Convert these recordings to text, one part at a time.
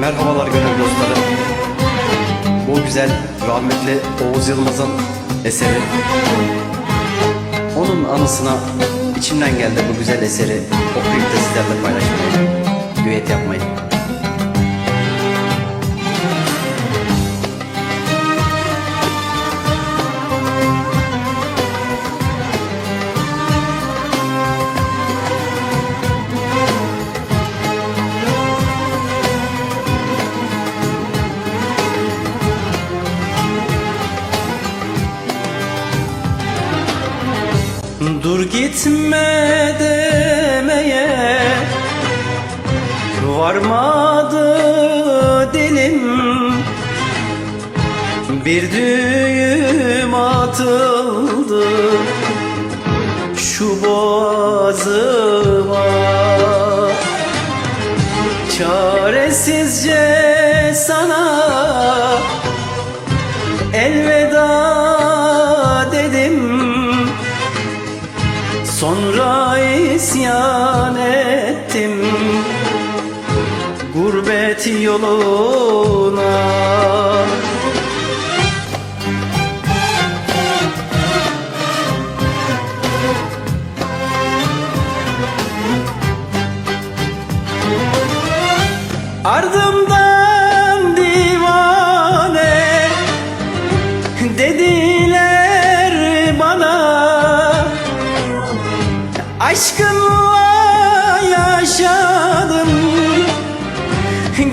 Merhabalar gönül dostları. Bu güzel rahmetli Oğuz Yılmaz'ın eseri. Onun anısına içimden geldi bu güzel eseri okuyup da sizlerle paylaşmayı, düet yapmayı. Dur gitme demeye. Varmadı dilim. Bir düğüm atıldı. Şu boğazıma. Çaresizce sana Elveda Sonra isyan ettim Gurbet yoluna. Ardımdan divane Dediler Aşkınla yaşadım.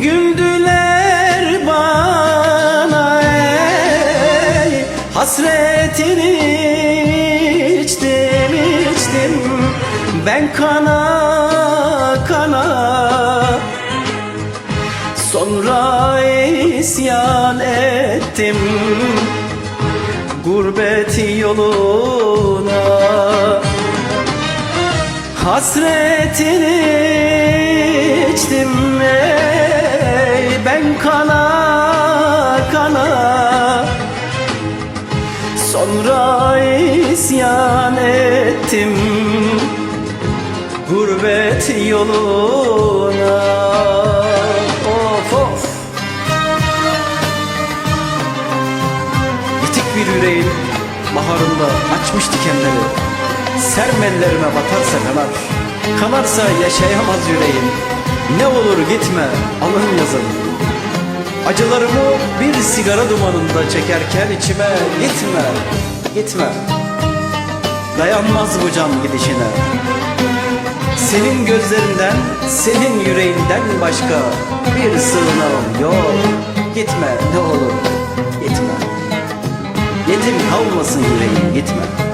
Güldüler bana ey Hasretini içtim içtim. Ben kana kana. Sonra isyan ettim. Gurbet yoluna Hasretini içtim ey ben kana kana. Sonra isyan ettim Gurbet yoluna. Of of. Bitik bir yüreğin baharında açmış dikenleri Sermellerime batarsa kanar Kanarsa yaşayamaz yüreğim. Ne olur gitme alın yazın. Acılarımı bir sigara dumanında çekerken içime Gitme, gitme. Dayanmaz bu can gidişine. Senin gözlerinden, senin yüreğinden başka Bir sığınağım yok. Gitme ne olur gitme. Yetim kalmasın yüreğim gitme